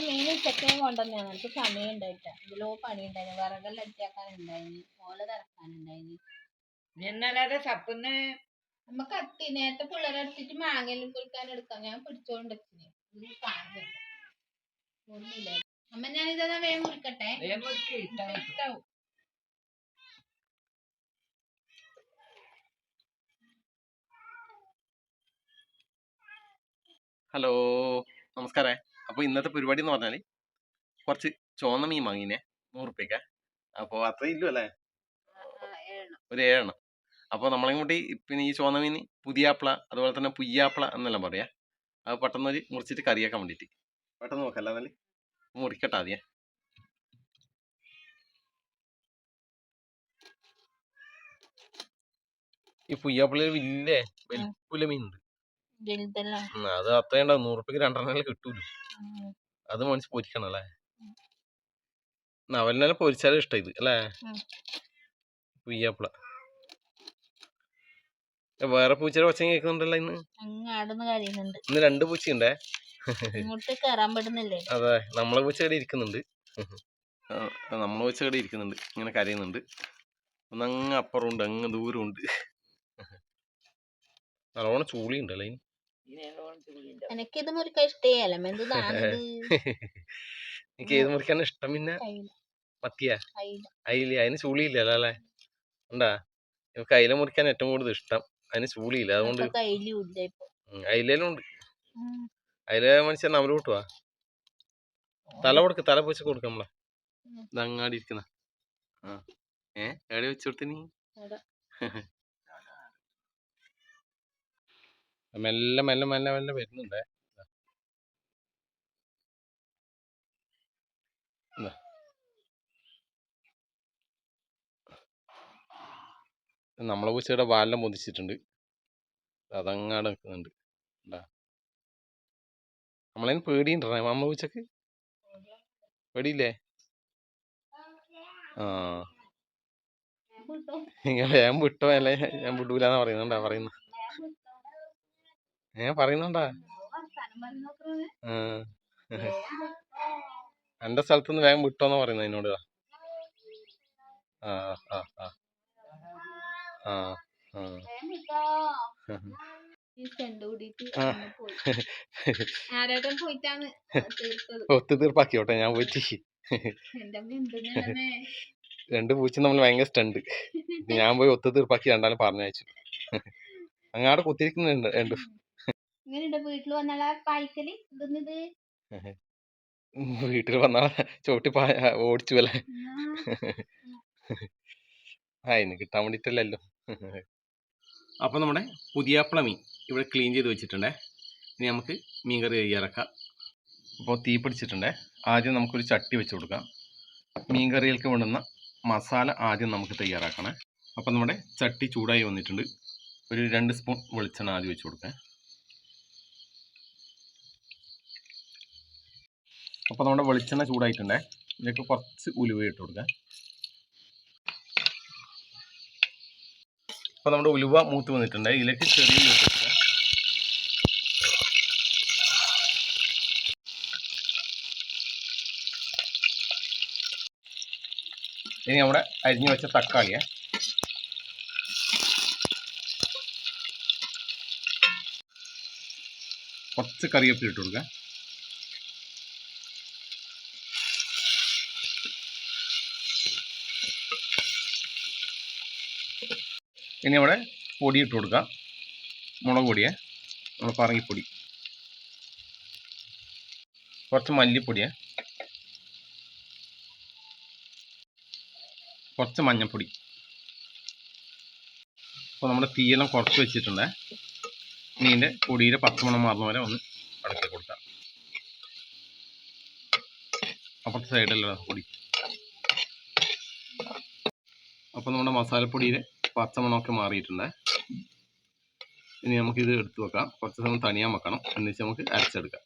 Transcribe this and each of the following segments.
പക്ഷെ മീൻ ഉച്ചക്കേ കൊണ്ടുവന്നാണ് എനിക്ക് സമയം ഉണ്ടായിട്ട് ഇതിലോ പണി ഉണ്ടായിരുന്നു വിറകെല്ലാം അടിച്ചാക്കാനുണ്ടായിന് ഓല തിറക്കാനുണ്ടായിന്. എന്നല്ലാതെ സപ്പന്ന് നമ്മ കത്തി. നേരത്തെ പിള്ളേരെ എടുത്തിട്ട് മാങ്ങയെല്ലാം കുളിക്കാൻ എടുക്കാം. ഞാൻ പിടിച്ചോണ്ട് വെച്ചിന്. കാണുന്നില്ല. ഒന്നുമില്ല. അമ്മ ഞാൻ ഇതാ വേഗം കുളിക്കട്ടെ ഇഷ്ടാവും ഹലോ. നമസ്കാരേ. അപ്പോൾ ഇന്നത്തെ പരിപാടി എന്ന് പറഞ്ഞാൽ കുറച്ച് ചുവന്ന മീൻ വാങ്ങിനെ നൂറുപ്യക്ക. അപ്പോൾ അത്ര ഇല്ലു അല്ലേ? ഒരു ഏഴെണ്ണം. അപ്പോൾ നമ്മളെ കൂട്ടി പിന്നെ ഈ ചുവന്ന മീൻ പുതിയാപ്പിള അതുപോലെ തന്നെ പുയ്യാപ്പിള എന്നെല്ലാം പറയാ. അത് പെട്ടെന്ന് ഒരു മുറിച്ചിട്ട് കറിയാക്കാൻ വേണ്ടിയിട്ട് പെട്ടെന്ന് നോക്കല്ല എന്നാൽ മുറിക്കട്ടെ ആദ്യം. ഈ പുയ്യാപ്പിള വലിയ വലിപ്പുല മീനുണ്ട്. അത് അത്രയും ഉണ്ടാവും നൂറുപ്യക്ക് രണ്ടെണ്ണം കിട്ടൂല? അത് മനസ്സിൽ പൊരിക്കണം അല്ലേ? നവലിനെല്ലാം പൊരിച്ചാലും ഇഷ്ട ഇത് അല്ലേ. പുയ്യാപ്പിള വേറെ പൂച്ചയുടെ ഒച്ച കേൾക്കുന്നുണ്ടല്ലോ ഇന്ന്? ഇന്ന് രണ്ട് പൂച്ചയുണ്ടേ? അതെ നമ്മളെ പൂച്ച ഇവിടെ ഇരിക്കുന്നുണ്ട്. നമ്മളെ പൂച്ച ഇവിടെ ഇരിക്കുന്നുണ്ട്. ഇങ്ങനെ കരയുന്നുണ്ട്. ഒന്ന് അങ്ങ് അപ്പുറമുണ്ട് അങ്ങ് ദൂരമുണ്ട്. നല്ലോണം ചൂളി ഉണ്ടല്ലേ മുറിക്കാൻ ഇഷ്ടേയല്ല എനിക്ക് ഏത് മുറിക്കാണ് ഇഷ്ടം. പിന്നെ മത്തിയാ? അയില. അതിന് ചൂളിയില്ലല്ലോ അല്ലേ ഉണ്ടാ എനിക്ക് അയില മുറിക്കാൻ ഏറ്റവും കൂടുതൽ ഇഷ്ടം. അതിന് ചൂളിയില്ല അതുകൊണ്ട് അയിലും ഉണ്ട്. അയില മനുഷ്യൻ നമ്മൾ കൂട്ടുവാ? തല കൊടുക്ക. തല പൊച്ച കൊടുക്ക നമ്മളെ. ദങ്ങാടി ഇതങ്ങാടി ഇരിക്കുന്ന ആ. ഏ? എവിടെ വെച്ചു കൊടുത്തിനി അവിടെ. മെല്ലെ മെല്ലെ മെല്ലെ മെല്ലെ വരുന്നുണ്ടേ. നമ്മളെ പൂച്ചയുടെ വാലെല്ലാം പൊതിച്ചിട്ടുണ്ട് അതങ്ങാട് നിൽക്കുന്നുണ്ട്. ഉണ്ടാ നമ്മളതിന് പേടിയുണ്ടോ? നമ്മളെ പൂച്ചക്ക് പേടിയില്ലേ? ആ. നിങ്ങൾ ഞാൻ വിട്ടോ അല്ലേ? ഞാൻ വിടൂലെന്നാ പറയുന്നുണ്ടാ പറയുന്നു? ഏ പറയുന്നുണ്ടാ. എന്റെ സ്ഥലത്തുനിന്ന് വേഗം വിട്ടോന്നാ പറയുന്നത് എന്നോട് ആ ആ ആ. ആ ആ. ഒത്തു തീർപ്പാക്കിയോട്ടെ ഞാൻ പോയിട്ട്. രണ്ട് പൂച്ച നമ്മൾ ഭയങ്കര സ്റ്റണ്ട്. ഞാൻ പോയി ഒത്തു തീർപ്പാക്കി രണ്ടാലും പറഞ്ഞയച്ചു. അങ്ങാട് കുത്തിരിക്കുന്നുണ്ട് രണ്ട്. ഇങ്ങനെയുണ്ട്. വീട്ടിൽ വന്നാളാ പായ്ക്കൽ? ഇതൊന്നിത് വീട്ടിൽ വന്നാൽ ചോട്ടി പാ ഓടിച്ചു അല്ലേ ആ. ഇന്ന് കിട്ടാൻ വേണ്ടിട്ടല്ലല്ലോ. അപ്പൊ നമ്മുടെ പുതിയാപ്പിള മീൻ ഇവിടെ ക്ലീൻ ചെയ്ത് വെച്ചിട്ടുണ്ടേ. ഇനി നമുക്ക് മീൻ കറി തയ്യാറാക്കാം അപ്പോൾ തീ പിടിച്ചിട്ടുണ്ടേ. ആദ്യം നമുക്കൊരു ചട്ടി വെച്ച് കൊടുക്കാം. മീൻ കറികൾക്ക് വേണ്ടുന്ന മസാല ആദ്യം നമുക്ക് തയ്യാറാക്കണേ. അപ്പം നമ്മുടെ ചട്ടി ചൂടായി വന്നിട്ടുണ്ട്. ഒരു രണ്ട് സ്പൂൺ വെളിച്ചെണ്ണ ആദ്യം വെച്ച് കൊടുക്കാം. അപ്പോൾ നമ്മുടെ വെളിച്ചെണ്ണ ചൂടായിട്ടുണ്ടേ. ഇതിലേക്ക് കുറച്ച് ഉലുവ ഇട്ട് കൊടുക്കാം. അപ്പോൾ നമ്മുടെ ഉലുവ മൂത്ത് വന്നിട്ടുണ്ട്. ഇതിലേക്ക് ചെറിയ ഉലുവ ഇനി നമ്മുടെ അരിഞ്ഞു വെച്ച തക്കാളിയെ. കുറച്ച് കറിവേപ്പില ഇട്ട് കൊടുക്കുക ഇനി അവിടെ പൊടി ഇട്ട് കൊടുക്കാം. മുളക് പൊടിയെ. നമ്മൾ പറങ്ങിപ്പൊടി കുറച്ച് മല്ലിപ്പൊടിയെ. കുറച്ച് മഞ്ഞൾപ്പൊടി അപ്പോൾ നമ്മുടെ തീയെല്ലാം കുറച്ച് വെച്ചിട്ടുണ്ട്. ഇനി ഇതിന്റെ പൊടിയുടെ മണം മാറുന്ന വരെ ഒന്ന് അടക്കി കൊടുക്കാം. അപ്പുറത്തെ സൈഡിലുള്ള പൊടി. അപ്പോൾ നമ്മുടെ മസാലപ്പൊടിയിൽ പച്ചമണമൊക്കെ മാറിയിട്ടുണ്ട്. ഇനി നമുക്കിത് എടുത്ത് വെക്കാം. കുറച്ച് സമയം തണിയാൻ വെക്കണം. എന്നിട്ട് നമുക്ക് അരച്ചെടുക്കാം.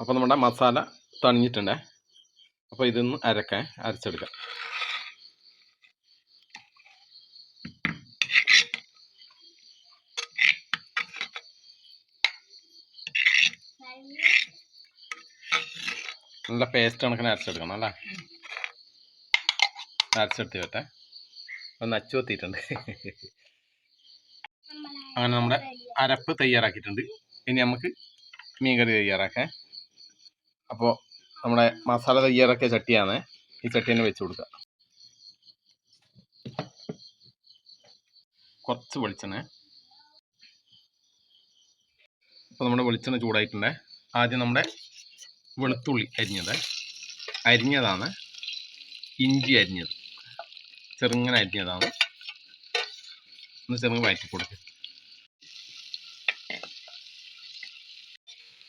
അപ്പോൾ നമ്മുടെ മസാല തണിഞ്ഞിട്ടുണ്ട്. അപ്പോൾ ഇതൊന്ന് അരക്കാൻ അരച്ചെടുക്കാം. നല്ല പേസ്റ്റ് കണക്കിന് അരച്ചെടുക്കണം അല്ലേ? അരച്ചെടുത്ത് വെട്ടെ ഒന്ന് അച്ചു കൊത്തിയിട്ടുണ്ട്. അങ്ങനെ നമ്മുടെ അരപ്പ് തയ്യാറാക്കിയിട്ടുണ്ട്. ഇനി നമുക്ക് മീൻകറി തയ്യാറാക്കാം. അപ്പോൾ നമ്മുടെ മസാല തയ്യാറാക്കിയ ചട്ടിയാണ് ഈ ചട്ടി തന്നെ വെച്ച് കൊടുക്കുക. കുറച്ച് വെളിച്ചെണ്ണ. അപ്പോൾ നമ്മുടെ വെളിച്ചെണ്ണ ചൂടായിട്ടുണ്ട്. ആദ്യം നമ്മുടെ വെളുത്തുള്ളി അരിഞ്ഞത്. അരിഞ്ഞതാണ് ഇഞ്ചി അരിഞ്ഞത്. ചെറുങ്ങനെ അരിഞ്ഞതാണ് ഒന്ന് ചെറുങ്ങനെ വഴറ്റി കൊടുക്കുക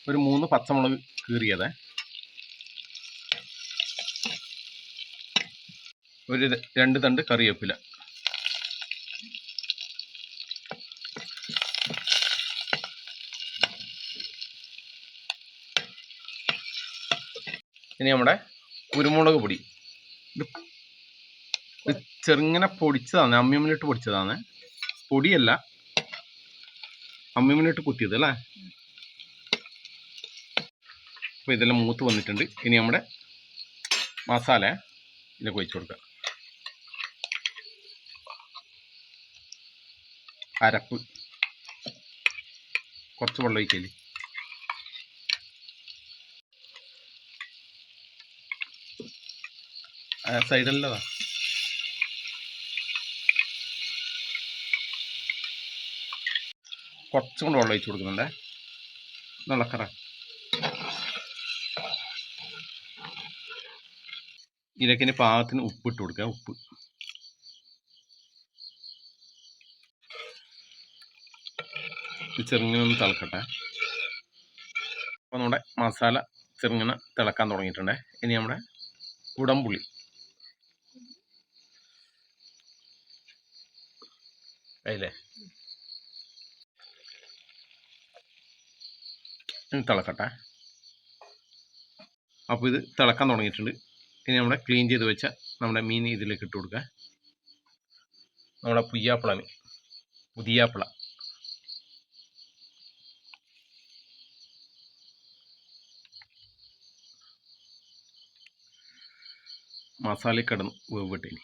ഒരു മൂന്ന് പച്ചമുളക് കീറിയത്. ഒരു രണ്ട് തണ്ട് കറിവേപ്പില. ഇനി നമ്മുടെ കുരുമുളക് പൊടി. ചെറുങ്ങനെ പൊടിച്ചതാണ് അമ്മിയമ്മിലിട്ട് പൊടിച്ചതാണ്. പൊടിയല്ല അമ്മിയമ്മിലിട്ട് കുത്തിയത് അല്ലേ? അപ്പോൾ ഇതെല്ലാം മൂത്ത് വന്നിട്ടുണ്ട്. ഇനി നമ്മുടെ മസാല ഇതിലേക്ക് ഒഴിച്ചു കൊടുക്കുക. അരപ്പ്. കുറച്ച് വെള്ളം ഒഴിക്കൽ സൈഡല്ലതാ കുറച്ചും കൂടെ വെള്ളം ഒഴിച്ചു കൊടുക്കുന്നുണ്ടേ ഇളക്കറ ഇതിലേക്ക് ഇനി പാകത്തിന് ഉപ്പിട്ട് കൊടുക്കുക ഉപ്പ്. ചെറുങ്ങനെ ഒന്ന് തിളക്കട്ടെ. അപ്പോൾ നമ്മുടെ മസാല ചെറുങ്ങനെ തിളക്കാൻ തുടങ്ങിയിട്ടുണ്ട്. ഇനി നമ്മുടെ ഉടമ്പുളി. അതില്ലേ തിളക്കട്ടെ. അപ്പോൾ ഇത് തിളക്കാൻ തുടങ്ങിയിട്ടുണ്ട്. ഇനി നമ്മുടെ ക്ലീൻ ചെയ്ത് വെച്ച നമ്മുടെ മീൻ ഇതിലേക്ക് ഇട്ട് കൊടുക്കുക നമ്മുടെ പുയ്യാപ്പിള മീൻ. പുതിയാപ്പിള. മസാല കിടന്ന് വേവിട്ട് ഇനി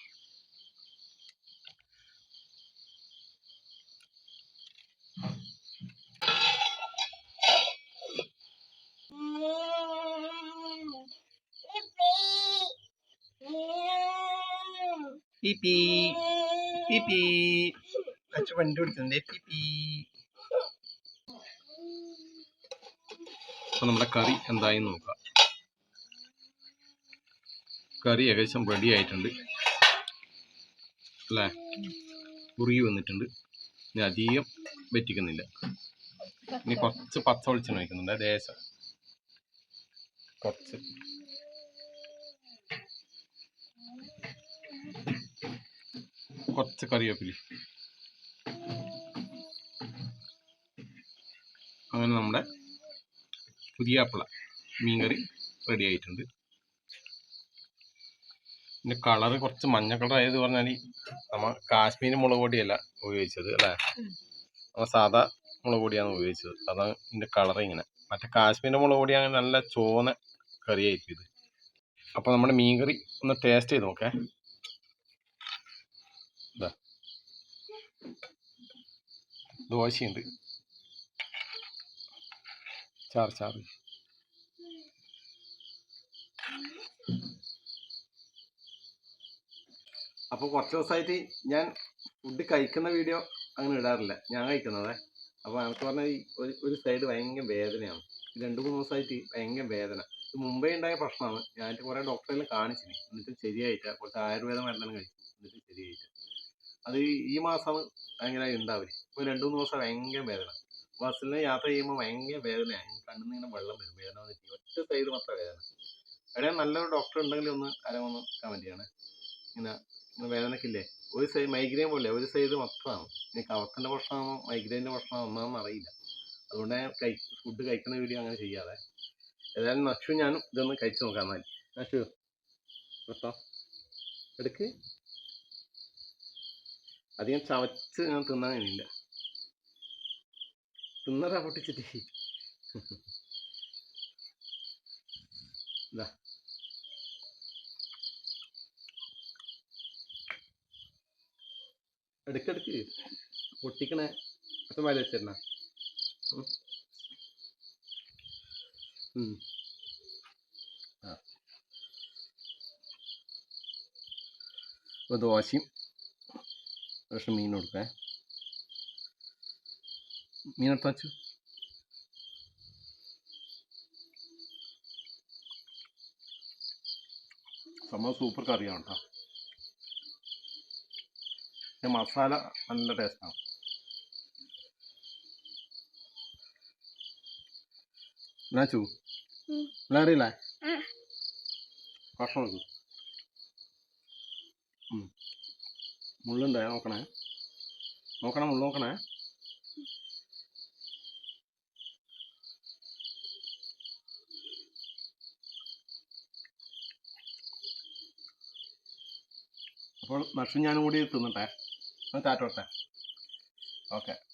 പീപ്പി വണ്ടി ഓടിക്കുന്നുണ്ട് പീപ്പി നമ്മുടെ കറി എന്തായി നോക്കാം. കറി ഏകദേശം റെഡി ആയിട്ടുണ്ട്. അല്ലേ? ഉറുകി വന്നിട്ടുണ്ട്. ഇനി അധികം വെറ്റിക്കുന്നില്ല. ഇനി കുറച്ച് പച്ച വെളിച്ചെണ്ണ വയ്ക്കുന്നുണ്ട് ദേശം കുറച്ച്. കുറച്ച് കറിവേപ്പില അങ്ങനെ നമ്മുടെ പുതിയ അപ്പള മീൻകറി റെഡി ആയിട്ടുണ്ട്. ഇതിന്റെ കളറ് കുറച്ച് മഞ്ഞ കളർ ആയത് പറഞ്ഞാൽ നമ്മൾ കാശ്മീരി മുളക് പൊടിയല്ല ഉപയോഗിച്ചത് അല്ലേ? നമ്മൾ സാധാ മുളക് പൊടിയാണ് ഉപയോഗിച്ചത്. അതാണ് ഇതിന്റെ കളർ ഇങ്ങനെ. മറ്റേ കാശ്മീരി മുളക് പൊടി അങ്ങനെ നല്ല ചോന കറിയായിരിക്കും ഇത്. അപ്പോൾ നമ്മുടെ മീൻകറി ഒന്ന് ടേസ്റ്റ് ചെയ്ത് നോക്കേ. ദോശയുണ്ട്. ചാറ് ചാറ്. അപ്പോൾ കുറച്ച് ദിവസമായിട്ട് ഞാൻ ഫുഡ് കഴിക്കുന്ന വീഡിയോ അങ്ങനെ ഇടാറില്ല. ഞാൻ കഴിക്കുന്നതേ. അപ്പോൾ എനിക്ക് പറഞ്ഞ ഒരു സൈഡ് ഭയങ്കര വേദനയാണ്. രണ്ടു മൂന്ന് ദിവസമായിട്ട് ഭയങ്കര വേദന. ഇത് മുമ്പേ ഉണ്ടായ പ്രശ്നമാണ്. ഞാൻ കുറേ ഡോക്ടറെ കാണിച്ചിന്. എന്നിട്ട് ശരിയായിട്ട് കുറച്ച് ആയുർവേദ മരുന്നെല്ലാം കഴിച്ചു. എന്നിട്ട് ശരിയായിട്ട അത് ഈ- മാസം ഭയങ്കര ഉണ്ടാവില്ല? ഇപ്പോൾ രണ്ട് മൂന്ന് ദിവസം ഭയങ്കര വേദന. ബസ്സിൽ യാത്ര ചെയ്യുമ്പോൾ ഭയങ്കര വേദനയാണ് കണ്ണിൽ നിന്ന് ഇങ്ങനെ വെള്ളം വരും. വേദന വന്നിട്ട് ഒറ്റ സൈഡ് മാത്രം വേദന. എവിടെയാ നല്ലൊരു ഡോക്ടർ ഉണ്ടെങ്കിൽ ഒന്ന് ആരെങ്കിലും കമന്റ് ചെയ്യണേ. ഇങ്ങനെ ഇങ്ങനെ വേദനക്കില്ലേ? ഒരു സൈഡ് മൈഗ്രെയിൻ പോലെ ഒരു സൈഡ് മൊത്തമാണ്. ഇനി കവത്തിന്റെ പ്രശ്നമാണോ മൈഗ്രെയിന്റെ പ്രശ്നമാണോ ഒന്നാണെന്ന് അറിയില്ല. അതുകൊണ്ട് കഴി ഫുഡ് കഴിക്കുന്ന വീഡിയോ അങ്ങനെ ചെയ്യാതെ. ഏതായാലും നക്ഷു ഞാനും ഇതൊന്ന് കഴിച്ചു നോക്കാം എന്നാൽ നക്ഷു എടുക്ക്. അധികം ചവച്ച് ഞാൻ തിന്നാൻ കഴിയില്ല. തിന്നതാ പൊട്ടിച്ചിട്ട്. ഇതാ ഇടയ്ക്കിടയ്ക്ക് പൊട്ടിക്കണേ അപ്പം വാരി വെച്ചിരുന്ന ദോശയും കുറച്ച് മീൻ കൊടുക്കേ മീൻ എടുത്ത് വച്ചു. സംഭവം സൂപ്പർ കറിയാണ് കേട്ടോ. പിന്നെ മസാല നല്ല ടേസ്റ്റാണ് നാച്ചു എന്നാ അറിയില്ലേ? ഭക്ഷണം മുള്ളുണ്ടേ നോക്കണേ. നോക്കണേ മുള്ളു നോക്കണേ. അപ്പോൾ നക്ഷും ഞാനും കൂടി തിന്നട്ടെ? ടാറ്റോട്ടെ ഓക്കെ.